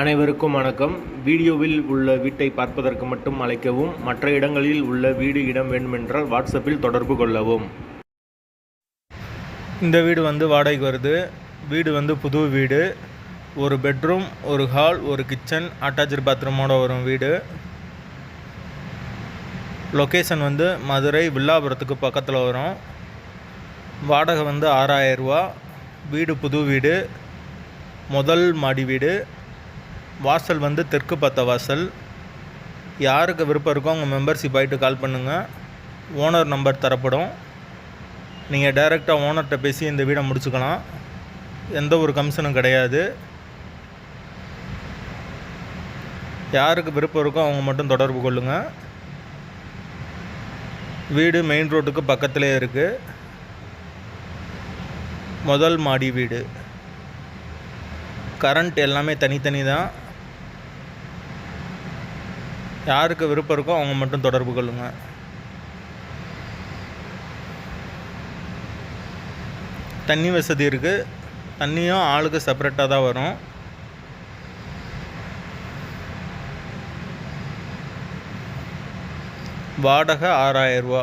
அனைவருக்கும் வணக்கம். வீடியோவில் உள்ள வீட்டை பார்ப்பதற்கு மட்டும் அழைக்கவும் மற்ற இடங்களில் உள்ள வீடு இடம் வேண்டுமென்றால் வாட்ஸ்அப்பில் தொடர்பு கொள்ளவும். இந்த வீடு வந்து வாடகைக்கு வருது. வீடு வந்து புது வீடு. ஒரு பெட்ரூம் ஒரு ஹால் ஒரு கிச்சன் அட்டாச்சு பாத்ரூமோட வரும் வீடு. லொக்கேஷன் வந்து மதுரை வில்லாபுரத்துக்கு பக்கத்தில் வரும். வாடகை வந்து ஆறாயிரரூவா வீடு புது வீடு. முதல் மாடி வீடு. வாசல் வந்து தெற்கு பார்த்த வாசல். யாருக்கு விருப்பம் இருக்கோ அவங்க மெம்பர்ஷிப் ஆகிட்டு கால் பண்ணுங்கள் ஓனர் நம்பர் தரப்படும். நீங்கள் டைரெக்டாக ஓனர்கிட்ட பேசி இந்த வீடை முடிச்சுக்கலாம். எந்த ஒரு கமிஷனும் கிடையாது. யாருக்கு விருப்பம் இருக்கோ அவங்க மட்டும் தொடர்பு கொள்ளுங்கள் வீடு மெயின் ரோட்டுக்கு பக்கத்திலே இருக்குது முதல் மாடி வீடு. கரண்ட் எல்லாமே தனித்தனி தான் யாருக்கு விருப்பம் இருக்கோ அவங்க மட்டும் தொடர்பு கொள்ளுங்கள் தண்ணி வசதி இருக்குது தண்ணியும் ஆளுக்கு செப்பரேட்டாக தான் வரும். வாடகை ஆறாயிரரூவா